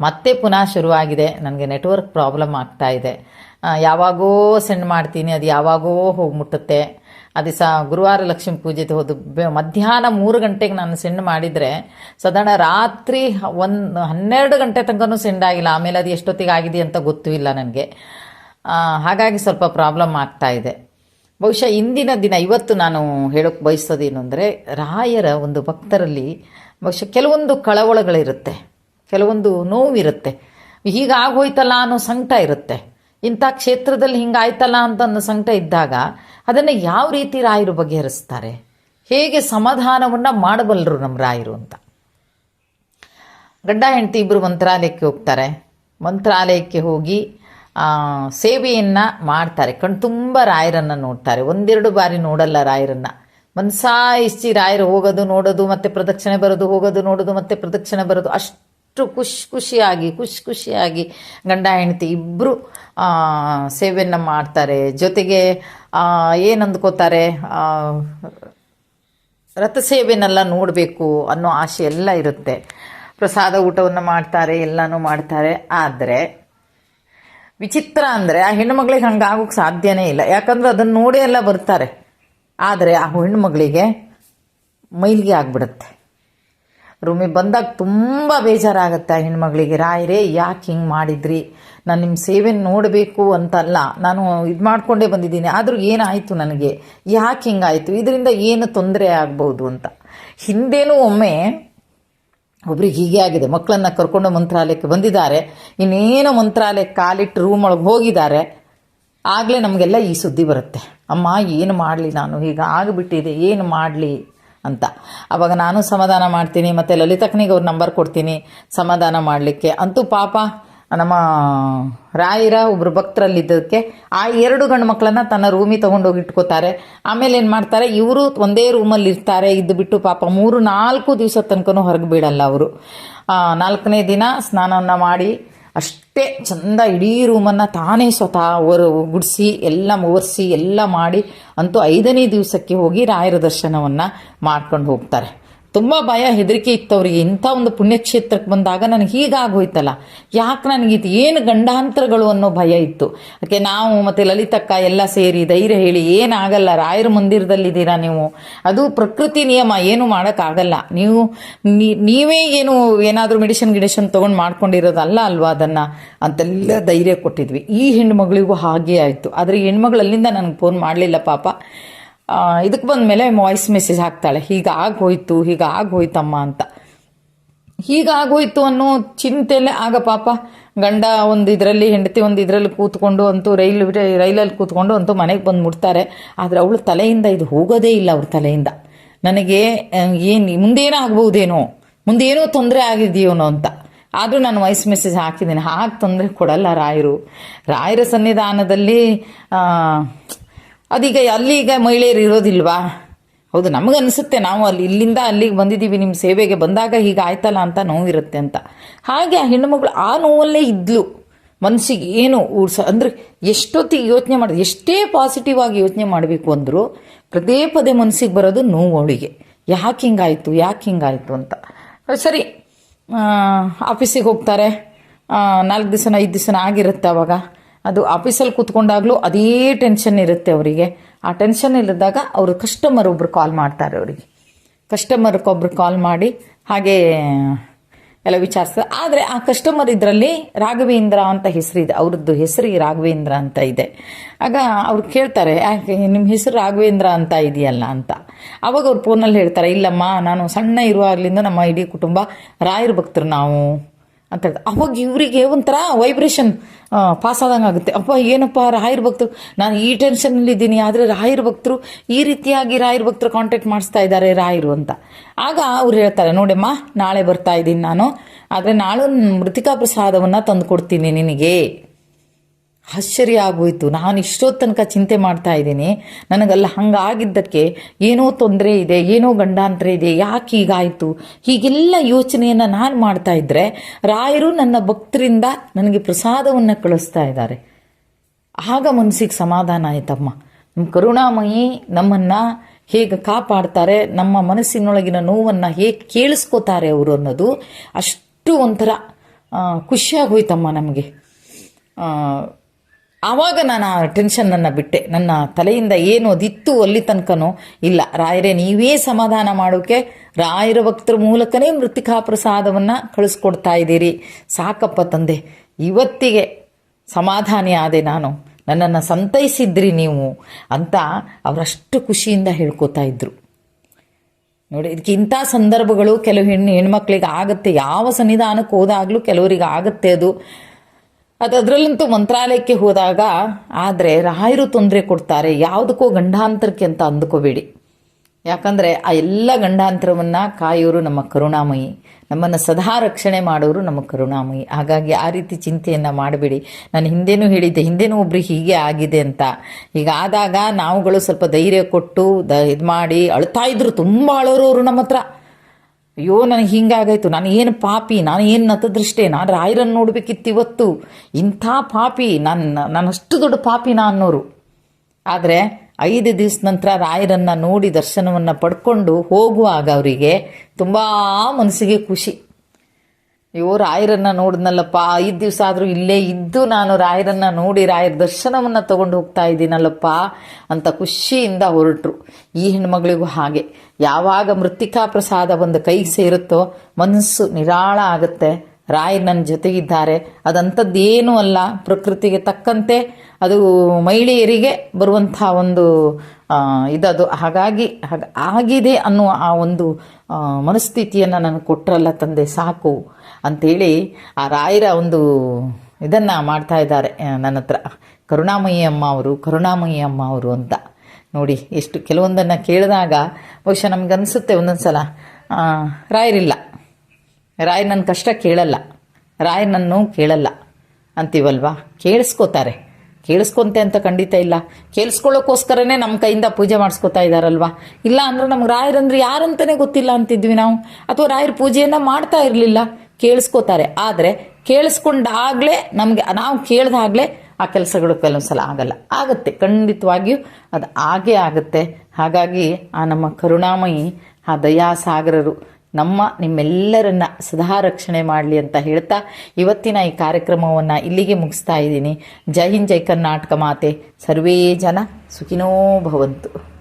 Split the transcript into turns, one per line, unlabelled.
ಮತ್ತೆ ಪುನಃ ಶುರುವಾಗಿದೆ. ನನಗೆ ನೆಟ್ವರ್ಕ್ ಪ್ರಾಬ್ಲಮ್ ಆಗ್ತಾ ಇದೆ. ಯಾವಾಗೋ ಸೆಂಡ್ ಮಾಡ್ತೀನಿ, ಅದು ಯಾವಾಗೋ ಹೋಗಿ ಮುಟ್ಟುತ್ತೆ. ಅದು ಸಹ ಗುರುವಾರ ಲಕ್ಷ್ಮೀ ಪೂಜೆ ಹೋದ ಮಧ್ಯಾಹ್ನ ಮೂರು ಗಂಟೆಗೆ ನಾನು ಸೆಂಡ್ ಮಾಡಿದರೆ, ಸಾಧಾರಣ ರಾತ್ರಿ ಒಂದು ಹನ್ನೆರಡು ಗಂಟೆ ತನಕನೂ ಸೆಂಡ್ ಆಗಿಲ್ಲ. ಆಮೇಲೆ ಅದು ಎಷ್ಟೊತ್ತಿಗೆ ಆಗಿದೆ ಅಂತ ಗೊತ್ತೂ ಇಲ್ಲ ನನಗೆ. ಹಾಗಾಗಿ ಸ್ವಲ್ಪ ಪ್ರಾಬ್ಲಮ್ ಆಗ್ತಾ ಇದೆ. ಬಹುಶಃ ಇಂದಿನ ದಿನ ಇವತ್ತು ನಾನು ಹೇಳೋಕ್ಕೆ ಬಯಸೋದೇನು ಅಂದರೆ ರಾಯರ ಒಂದು ಭಕ್ತರಲ್ಲಿ ಬಹುಶಃ ಕೆಲವೊಂದು ಕಳವಳಗಳಿರುತ್ತೆ. ಕೆಲವೊಂದು ನೋವಿರುತ್ತೆ. ಹೀಗಾಗೋಯ್ತಲ್ಲ ಅನ್ನೋ ಸಂಕಟ ಇರುತ್ತೆ. ಇಂಥ ಕ್ಷೇತ್ರದಲ್ಲಿ ಹಿಂಗಾಯ್ತಲ್ಲ ಅಂತ ಅನ್ನೋ ಸಂಕಟ ಇದ್ದಾಗ ಅದನ್ನು ಯಾವ ರೀತಿ ರಾಯರು ಬಗೆಹರಿಸ್ತಾರೆ? ಹೇಗೆ ಸಮಾಧಾನವನ್ನು ಮಾಡಬಲ್ಲರು ನಮ್ಮ ರಾಯರು ಅಂತ. ಗಡ್ಡ ಹೆಂಡತಿ ಇಬ್ಬರು ಮಂತ್ರಾಲಯಕ್ಕೆ ಹೋಗ್ತಾರೆ. ಮಂತ್ರಾಲಯಕ್ಕೆ ಹೋಗಿ ಸೇವೆಯನ್ನು ಮಾಡ್ತಾರೆ. ಕಣ್ ತುಂಬ ರಾಯರನ್ನು ನೋಡ್ತಾರೆ. ಒಂದೆರಡು ಬಾರಿ ನೋಡಲ್ಲ ರಾಯರನ್ನು. ಮನ್ಸಾ ಇಷ್ಟಿ ರಾಯರು ಹೋಗೋದು, ನೋಡೋದು, ಮತ್ತೆ ಪ್ರದಕ್ಷಿಣೆ ಬರೋದು, ಹೋಗೋದು, ನೋಡೋದು, ಮತ್ತೆ ಪ್ರದಕ್ಷಿಣೆ ಬರೋದು, ಅಷ್ಟು ಖುಷಿ ಖುಷಿಯಾಗಿ ಖುಷಿ ಖುಷಿಯಾಗಿ ಗಂಡ ಹೆಂಡತಿ ಇಬ್ಬರು ಸೇವೆಯನ್ನು ಮಾಡ್ತಾರೆ. ಜೊತೆಗೆ ಏನು ಅಂದ್ಕೋತಾರೆ ರಥಸೇವೆನೆಲ್ಲ ನೋಡಬೇಕು ಅನ್ನೋ ಆಸೆ ಎಲ್ಲ ಇರುತ್ತೆ. ಪ್ರಸಾದ ಊಟವನ್ನು ಮಾಡ್ತಾರೆ, ಎಲ್ಲನೂ ಮಾಡ್ತಾರೆ. ಆದರೆ, ವಿಚಿತ್ರ ಅಂದರೆ ಆ ಹೆಣ್ಣುಮಗಳಿಗೆ ಹಂಗಾಗೋಕ್ಕೆ ಸಾಧ್ಯನೇ ಇಲ್ಲ. ಯಾಕಂದ್ರೆ ಅದನ್ನು ನೋಡಿ ಎಲ್ಲ ಬರ್ತಾರೆ. ಆದರೆ ಆ ಹೆಣ್ಣುಮಗಳಿಗೆ ಮೈಲಿಗೆ ಆಗ್ಬಿಡುತ್ತೆ. ರೂಮಿಗೆ ಬಂದಾಗ ತುಂಬ ಬೇಜಾರಾಗುತ್ತೆ ಆ ಹೆಣ್ಮಗಳಿಗೆ. ರಾಯರೇ, ಯಾಕೆ ಹಿಂಗೆ ಮಾಡಿದ್ರಿ? ನಾನು ನಿಮ್ಮ ಸೇವೆ ನೋಡಬೇಕು ಅಂತಲ್ಲ, ನಾನು ಇದು ಮಾಡಿಕೊಂಡೇ ಬಂದಿದ್ದೀನಿ. ಆದರೂ ಏನಾಯಿತು ನನಗೆ? ಯಾಕೆ ಹಿಂಗಾಯಿತು? ಇದರಿಂದ ಏನು ತೊಂದರೆ ಆಗ್ಬೋದು ಅಂತ. ಹಿಂದೇನೂ ಒಮ್ಮೆ ಒಬ್ರಿಗೆ ಹೀಗೆ ಆಗಿದೆ. ಮಕ್ಕಳನ್ನ ಕರ್ಕೊಂಡು ಮಂತ್ರಾಲಯಕ್ಕೆ ಬಂದಿದ್ದಾರೆ. ಇನ್ನೇನೋ ಮಂತ್ರಾಲಯಕ್ಕೆ ಕಾಲಿಟ್ಟು ರೂಮ್ ಒಳಗೆ ಹೋಗಿದ್ದಾರೆ. ಆಗಲೇ ನಮಗೆಲ್ಲ ಈ ಸುದ್ದಿ ಬರುತ್ತೆ. ಅಮ್ಮ, ಏನು ಮಾಡಲಿ ನಾನು? ಈಗ ಆಗಿಬಿಟ್ಟಿದೆ. ಏನು ಮಾಡಲಿ? ಅಂತ. ಅವಾಗ ನಾನು ಸಮಾಧಾನ ಮಾಡ್ತೀನಿ, ಮತ್ತು ಲಲಿತಕ್ಕನಿಗೆ ಅವ್ರ ನಂಬರ್ ಕೊಡ್ತೀನಿ, ಸಮಾಧಾನ ಮಾಡಲಿಕ್ಕೆ. ಅಂತೂ ಪಾಪ, ನಮ್ಮ ರಾಯರ ಒಬ್ಬರು ಭಕ್ತರಲ್ಲಿದ್ದಕ್ಕೆ ಆ ಎರಡು ಗಂಡು ಮಕ್ಕಳನ್ನ ತನ್ನ ರೂಮಿಗೆ ತೊಗೊಂಡೋಗಿ ಇಟ್ಕೋತಾರೆ. ಆಮೇಲೆ ಏನು ಮಾಡ್ತಾರೆ, ಇವರು ಒಂದೇ ರೂಮಲ್ಲಿ ಇರ್ತಾರೆ ಇದ್ದು ಬಿಟ್ಟು ಪಾಪ ಮೂರು ನಾಲ್ಕು ದಿವಸ ತನಕನೂ ಹೊರಗೆ ಬಿಡಲ್ಲ ಅವರು. ನಾಲ್ಕನೇ ದಿನ ಸ್ನಾನವನ್ನು ಮಾಡಿ ಅಷ್ಟೇ ಚಂದ ಇಡೀ ರೂಮನ್ನು ತಾನೇ ಸ್ವತಃ ಅವರು ಗುಡಿಸಿ, ಎಲ್ಲ ಒರೆಸಿ ಎಲ್ಲ ಮಾಡಿ ಅಂತೂ ಐದನೇ ದಿವಸಕ್ಕೆ ಹೋಗಿ ರಾಯರ ದರ್ಶನವನ್ನು ಮಾಡ್ಕೊಂಡು ಹೋಗ್ತಾರೆ. ತುಂಬ ಭಯ, ಹೆದರಿಕೆ ಇತ್ತು ಅವರಿಗೆ ಇಂಥ ಒಂದು ಪುಣ್ಯಕ್ಷೇತ್ರಕ್ಕೆ ಬಂದಾಗ ನನಗೆ ಹೀಗಾಗೋಯ್ತಲ್ಲ. ಯಾಕೆ ನನಗೆ ಇದು ಏನು ಗಂಡಾಂತರಗಳು ಅನ್ನೋ ಭಯ ಇತ್ತು. ಅದಕ್ಕೆ ನಾವು ಮತ್ತು ಲಲಿತಕ್ಕ ಎಲ್ಲ ಸೇರಿ ಧೈರ್ಯ ಹೇಳಿ, ಏನಾಗಲ್ಲ, ರಾಯರ ಮಂದಿರದಲ್ಲಿದ್ದೀರಾ ನೀವು? ಅದು ಪ್ರಕೃತಿ ನಿಯಮ, ಏನು ಮಾಡೋಕ್ಕಾಗಲ್ಲ. ನೀವು ನೀವೇ ಏನು ಏನಾದರೂ ಮೆಡಿಸಿನ್ ಗಿಡಿಷನ್ ತೊಗೊಂಡು ಮಾಡ್ಕೊಂಡಿರೋದಲ್ಲ ಅಲ್ವಾ ಅದನ್ನು? ಅಂತೆಲ್ಲ ಧೈರ್ಯ ಕೊಟ್ಟಿದ್ವಿ. ಈ ಹೆಣ್ಮಗಳಿಗೂ ಹಾಗೆ ಆಯಿತು. ಆದರೆ ಹೆಣ್ಮಗಳಲ್ಲಿಂದ ನನಗೆ ಫೋನ್ ಮಾಡಲಿಲ್ಲ ಪಾಪ. ಇದಕ್ಕೆ ಬಂದಮೇಲೆ ವಾಯ್ಸ್ ಮೆಸೇಜ್ ಹಾಕ್ತಾಳೆ. ಹೀಗಾಗೋಯ್ತು ಹೀಗಾಗೋಯ್ತಮ್ಮ ಅಂತ. ಹೀಗಾಗೋಯ್ತು ಅನ್ನೋ ಚಿಂತೆಯಲ್ಲೇ, ಆಗ ಪಾಪ ಗಂಡ ಒಂದು ಇದರಲ್ಲಿ, ಹೆಂಡತಿ ಒಂದು ಇದರಲ್ಲಿ ಕೂತ್ಕೊಂಡು ಅಂತೂ ರೈಲ್ ರೈಲಲ್ಲಿ ಕೂತ್ಕೊಂಡು ಅಂತೂ ಮನೆಗೆ ಬಂದು ಮುಟ್ತಾರೆ. ಆದರೆ ಅವಳು ತಲೆಯಿಂದ ಇದು ಹೋಗೋದೇ ಇಲ್ಲ ಅವ್ರ ತಲೆಯಿಂದ. ನನಗೆ ಏನು, ಮುಂದೇನೋ ಆಗ್ಬಹುದೇನೋ? ಮುಂದೇನೋ ತೊಂದರೆ ಆಗಿದೆಯೋನೋ ಅಂತ. ಆದರೂ ನಾನು ವಾಯ್ಸ್ ಮೆಸೇಜ್ ಹಾಕಿದ್ದೀನಿ. ಹಾಗೆ ತೊಂದರೆ ಕೊಡಲ್ಲ ರಾಯರು. ರಾಯರ ಸನ್ನಿಧಾನದಲ್ಲಿ ಆ, ಅಲ್ಲಿ ಈಗ ಮಹಿಳೆಯರು ಇರೋದಿಲ್ವಾ? ಹೌದು ನಮಗನ್ಸುತ್ತೆ ನಾವು ಅಲ್ಲಿ ಇಲ್ಲಿಂದ ಅಲ್ಲಿಗೆ ಬಂದಿದ್ದೀವಿ ನಿಮ್ಮ ಸೇವೆಗೆ ಬಂದಾಗ ಹೀಗೆ ಆಯ್ತಲ್ಲ ಅಂತ ನೋವಿರುತ್ತೆ ಅಂತ. ಹಾಗೆ ಆ ಹೆಣ್ಣುಮಗಳು ಆ ನೋವಲ್ಲೇ ಇದ್ಲು. ಮನಸ್ಸಿಗೆ ಏನು ಊಡ್ಸ ಅಂದರೆ ಎಷ್ಟೊತ್ತಿಗೆ ಯೋಚನೆ ಮಾಡಿದ್ರು ಎಷ್ಟೇ ಪಾಸಿಟಿವ್ ಆಗಿ ಯೋಚನೆ ಮಾಡಬೇಕು ಅಂದರೂ ಪದೇ ಪದೇ ಮನಸ್ಸಿಗೆ ಬರೋದು ನೋವು ಅವಳಿಗೆ ಯಾಕೆ ಹಿಂಗಾಯಿತು ಯಾಕೆ ಹಿಂಗಾಯಿತು ಅಂತ. ಸರಿ. ಆಫೀಸಿಗೆ ಹೋಗ್ತಾರೆ. ನಾಲ್ಕು ದಿವಸನ ಐದು ದಿವಸನ ಆಗಿರುತ್ತೆ ಅವಾಗ. ಅದು ಆಫೀಸಲ್ಲಿ ಕೂತ್ಕೊಂಡಾಗಲೂ ಅದೇ ಟೆನ್ಷನ್ ಇರುತ್ತೆ ಅವರಿಗೆ. ಆ ಟೆನ್ಷನ್ ಇಲ್ಲದಾಗ ಅವರು ಕಸ್ಟಮರ್ ಒಬ್ರು ಕಾಲ್ ಮಾಡ್ತಾರೆ ಅವರಿಗೆ. ಕಸ್ಟಮರ್ಗೊಬ್ರು ಕಾಲ್ ಮಾಡಿ ಹಾಗೆ, ಎಲ್ಲ ವಿಚಾರಿಸ್ತಾರೆ. ಆದರೆ ಆ ಕಸ್ಟಮರ್ ಇದರಲ್ಲಿ ರಾಘವೇಂದ್ರ ಅಂತ ಹೆಸರಿದೆ ಅವ್ರದ್ದು ಹೆಸರು ರಾಘವೇಂದ್ರ ಅಂತ ಇದೆ. ಆಗ ಅವ್ರು ಕೇಳ್ತಾರೆ, ಯಾಕೆ ನಿಮ್ಮ ಹೆಸರು ರಾಘವೇಂದ್ರ ಅಂತ ಇದೆಯಲ್ಲ ಅಂತ? ಅವಾಗ ಅವ್ರು ಫೋನಲ್ಲಿ ಹೇಳ್ತಾರೆ, ಇಲ್ಲಮ್ಮ, ನಾನು ಸಣ್ಣ ಇರುವಾಗಲಿಂದ ನಮ್ಮ ಇಡೀ ಕುಟುಂಬ ರಾಯರ ಭಕ್ತರು ನಾವು. ಅಂತ ಹೇಳಿದ. ಅವಾಗ ಇವರಿಗೆ ಒಂಥರ ವೈಬ್ರೇಷನ್ ಪಾಸ್ ಆದಂಗೆ ಆಗುತ್ತೆ. ಅಪ್ಪ, ಏನಪ್ಪ, ರಾಯರ ಭಕ್ತರು? ನಾನು ಈ ಟೆನ್ಷನಲ್ಲಿ ಇದ್ದೀನಿ, ಆದರೆ ರಾಯರ ಭಕ್ತರು ಈ ರೀತಿಯಾಗಿ ರಾಯರ ಭಕ್ತರು ಕಾಂಟ್ಯಾಕ್ಟ್ ಮಾಡಿಸ್ತಾ ಇದ್ದಾರೆ ರಾಯರು ಅಂತ. ಆಗ ಅವ್ರು ಹೇಳ್ತಾರೆ ನೋಡಮ್ಮ ನಾಳೆ ಬರ್ತಾ ಇದ್ದೀನಿ ನಾನು. ಆದರೆ ನಾಳೆ ಮೃತಿಕಾ ಪ್ರಸಾದವನ್ನು ತಂದು ಕೊಡ್ತೀನಿ ನಿನಗೆ. ಆಶ್ಚರ್ಯ ಆಗೋಯ್ತು. ನಾನು ಇಷ್ಟೋ ತನಕ ಚಿಂತೆ ಮಾಡ್ತಾ ಇದ್ದೀನಿ. ನನಗಲ್ಲ ಹಂಗಾಗಿದ್ದಕ್ಕೆ ಏನೋ ತೊಂದರೆ ಇದೆ, ಏನೋ ಗಂಡಾಂತರ ಇದೆ, ಯಾಕೆ ಹೀಗಾಯಿತು? ಹೀಗೆಲ್ಲ ಯೋಚನೆಯನ್ನು ನಾನು ಮಾಡ್ತಾ ಇದ್ದರೆ ರಾಯರು ನನ್ನ ಭಕ್ತರಿಂದ ನನಗೆ ಪ್ರಸಾದವನ್ನು ಕಳಿಸ್ತಾ ಇದ್ದಾರೆ. ಆಗ ಮನಸ್ಸಿಗೆ ಸಮಾಧಾನ ಆಯ್ತಮ್ಮ. ನಮ್ಮ ಕರುಣಾಮಯಿ ನಮ್ಮನ್ನು ಹೇಗೆ ಕಾಪಾಡ್ತಾರೆ, ನಮ್ಮ ಮನಸ್ಸಿನೊಳಗಿನ ನೋವನ್ನು ಹೇಗೆ ಕೇಳಿಸ್ಕೋತಾರೆ ಅವರು ಅನ್ನೋದು ಅಷ್ಟು ಒಂಥರ ಖುಷಿಯಾಗೋಯ್ತಮ್ಮ ನಮಗೆ. ಆವಾಗ ನಾನು ಆ ಟೆನ್ಷನ್ನನ್ನು ಬಿಟ್ಟೆ. ನನ್ನ ತಲೆಯಿಂದ ಏನು ಅದಿತ್ತು ಅಲ್ಲಿ ತನಕನೋ ಇಲ್ಲ. ರಾಯರೇ, ನೀವೇ ಸಮಾಧಾನ ಮಾಡೋಕೆ ರಾಯರ ಭಕ್ತರ ಮೂಲಕನೇ ಮೃತಿಕಾ ಪ್ರಸಾದವನ್ನು ಕಳಿಸ್ಕೊಡ್ತಾ ಇದ್ದೀರಿ. ಸಾಕಪ್ಪ ತಂದೆ, ಇವತ್ತಿಗೆ ಸಮಾಧಾನಿ ಆದೆ ನಾನು. ನನ್ನನ್ನು ಸಂತೈಸಿದ್ರಿ ನೀವು ಅಂತ ಅವರಷ್ಟು ಖುಷಿಯಿಂದ ಹೇಳ್ಕೊತಾ ಇದ್ರು. ನೋಡಿ ಇದಕ್ಕೆ ಇಂಥ ಸಂದರ್ಭಗಳು ಕೆಲವು ಹೆಣ್ಣು, ಹೆಣ್ಮಕ್ಳಿಗೆ ಆಗುತ್ತೆ. ಯಾವ ಸನ್ನಿಧಾನಕ್ಕೆ ಹೋದಾಗಲೂ ಕೆಲವರಿಗೆ ಆಗುತ್ತೆ ಅದು. ಅದು ಅದರಲ್ಲಂತೂ ಮಂತ್ರಾಲಯಕ್ಕೆ ಹೋದಾಗ, ಆದರೆ ರಾಯರು ತೊಂದರೆ ಕೊಡ್ತಾರೆ. ಯಾವುದಕ್ಕೋ ಗಂಡಾಂತರಕ್ಕೆ ಅಂತ ಅಂದ್ಕೋಬೇಡಿ. ಯಾಕಂದರೆ ಆ ಎಲ್ಲ ಗಂಡಾಂತರವನ್ನು ಕಾಯೋರು ನಮ್ಮ ಕರುಣಾಮಯಿ. ನಮ್ಮನ್ನು ಸದಾ ರಕ್ಷಣೆ ಮಾಡೋರು ನಮ್ಮ ಕರುಣಾಮಯಿ. ಹಾಗಾಗಿ ಆ ರೀತಿ ಚಿಂತೆಯನ್ನು ಮಾಡಬೇಡಿ. ನಾನು ಹಿಂದೆನೂ ಹೇಳಿದ್ದೆ, ಹಿಂದೆನೂ ಒಬ್ರು ಹೀಗೆ ಆಗಿದೆ ಅಂತ. ಈಗ ಆದಾಗ ನಾವುಗಳು ಸ್ವಲ್ಪ ಧೈರ್ಯ ಕೊಟ್ಟು ದ ಇದು ಮಾಡಿ ಅಳ್ತಾ ಇದ್ರು ತುಂಬ ಅಳೋರು ಅವರು ನಮ್ಮ ಹತ್ರ. ಅಯ್ಯೋ, ನನಗೆ ಹಿಂಗಾಗೈತು ನಾನು ಏನು ಪಾಪಿ, ನಾನು ಏನು ನತದೃಷ್ಟೇ, ನಾನು ರಾಯರನ್ನು ನೋಡ್ಬೇಕಿತ್ತು ಇವತ್ತು. ಇಂಥ ಪಾಪಿ, ನಾನು ನಾನಷ್ಟು ದೊಡ್ಡ ಪಾಪಿನಾ ಅನ್ನೋರು. ಆದರೆ, ಐದು ದಿವಸ ನಂತರ ರಾಯರನ್ನು ನೋಡಿ ದರ್ಶನವನ್ನು ಪಡ್ಕೊಂಡು ಹೋಗುವಾಗ ಅವರಿಗೆ ತುಂಬ ಮನಸ್ಸಿಗೆ ಖುಷಿ. ಅಯ್ಯೋ, ರಾಯರನ್ನ ನೋಡಿದ್ನಲ್ಲಪ್ಪ. ಐದು ದಿವಸ ಆದರೂ ಇಲ್ಲೇ ಇದ್ದು ನಾನು ರಾಯರನ್ನ ನೋಡಿ ರಾಯರ ದರ್ಶನವನ್ನು ತಗೊಂಡು ಹೋಗ್ತಾ ಇದ್ದೀನಲ್ಲಪ್ಪ ಅಂತ ಖುಷಿಯಿಂದ ಹೊರಟರು. ಈ ಹೆಣ್ಮಗಳಿಗೂ ಹಾಗೆ. ಯಾವಾಗ ಮೃತ್ತಿಕಾ ಪ್ರಸಾದ ಒಂದು ಕೈಗೆ ಸೇರುತ್ತೋ ಮನಸ್ಸು ನಿರಾಳ ಆಗುತ್ತೆ. ರಾಯರ್ ನನ್ನ ಜೊತೆಗಿದ್ದಾರೆ. ಅದಂಥದ್ದೇನೂ ಅಲ್ಲ. ಪ್ರಕೃತಿಗೆ ತಕ್ಕಂತೆ ಅದು ಮಹಿಳೆಯರಿಗೆ ಬರುವಂಥ ಒಂದು ಇದದು. ಹಾಗಾಗಿ, ಹಾಗ, ಆಗಿದೆ ಅನ್ನುವ ಆ ಒಂದು ಮನಸ್ಥಿತಿಯನ್ನು ನನಗೆ ಕೊಟ್ಟರಲ್ಲ ತಂದೆ, ಸಾಕು ಅಂಥೇಳಿ ಆ ರಾಯರ ಒಂದು ಇದನ್ನು ಮಾಡ್ತಾ ಇದ್ದಾರೆ ನನ್ನ ಹತ್ರ. ಕರುಣಾಮಯಿ ಅಮ್ಮ ಅವರು, ಕರುಣಾಮಯಿ ಅಮ್ಮ ಅವರು ಅಂತ. ನೋಡಿ, ಎಷ್ಟು ಕೆಲವೊಂದನ್ನು ಕೇಳಿದಾಗ ಬಹುಶಃ ನಮ್ಗೆ ಅನಿಸುತ್ತೆ ಒಂದೊಂದು ಸಲ ರಾಯರಿಲ್ಲ. ರಾಯರ್ ನನ್ನ ಕಷ್ಟ ಕೇಳಲ್ಲ. ರಾಯ್ ನನ್ನೂ ಕೇಳಲ್ಲ. ಅಂತೀವಲ್ವಾ? ಕೇಳಿಸ್ಕೋತಾರೆ. ಕೇಳಿಸ್ಕೊಂತೆ ಅಂತ ಖಂಡಿತ ಇಲ್ಲ. ಕೇಳಿಸ್ಕೊಳ್ಳೋಕ್ಕೋಸ್ಕರನೇ ನಮ್ಮ ಕೈಯಿಂದ ಪೂಜೆ ಮಾಡಿಸ್ಕೊತಾ ಇದ್ದಾರಲ್ವಾ ಇಲ್ಲ ಅಂದ್ರೆ ನಮ್ಗೆ ರಾಯರಂದ್ರೆ ಯಾರಂತಲೇ ಗೊತ್ತಿಲ್ಲ ಅಂತಿದ್ವಿ ನಾವು. ಅಥವಾ ರಾಯರ ಪೂಜೆಯನ್ನು ಮಾಡ್ತಾ ಇರಲಿಲ್ಲ. ಕೇಳಿಸ್ಕೋತಾರೆ. ಆದರೆ ಕೇಳಿಸ್ಕೊಂಡಾಗಲೇ ನಮಗೆ, ನಾವು ಕೇಳಿದಾಗಲೇ ಆ ಕೆಲಸಗಳು ಕೆಲವೊಂದು ಸಲ ಆಗಲ್ಲ. ಆಗುತ್ತೆ. ಖಂಡಿತವಾಗಿಯೂ ಅದು ಆಗೇ ಆಗುತ್ತೆ. ಹಾಗಾಗಿ ಆ ನಮ್ಮ ಕರುಣಾಮಯಿ, ಆ ದಯಾಸಾಗರರು ನಮ್ಮ, ನಿಮ್ಮೆಲ್ಲರನ್ನ ಸದಾ ರಕ್ಷಣೆ ಮಾಡಲಿ ಅಂತ ಹೇಳ್ತಾ ಇವತ್ತಿನ ಈ ಕಾರ್ಯಕ್ರಮವನ್ನು ಇಲ್ಲಿಗೆ ಮುಗಿಸ್ತಾ ಇದ್ದೀನಿ. ಜೈ ಹಿಂದ್, ಜೈ ಕರ್ನಾಟಕ ಮಾತೆ. ಸರ್ವೇ ಜನ ಸುಖಿನೋ ಭವಂತು.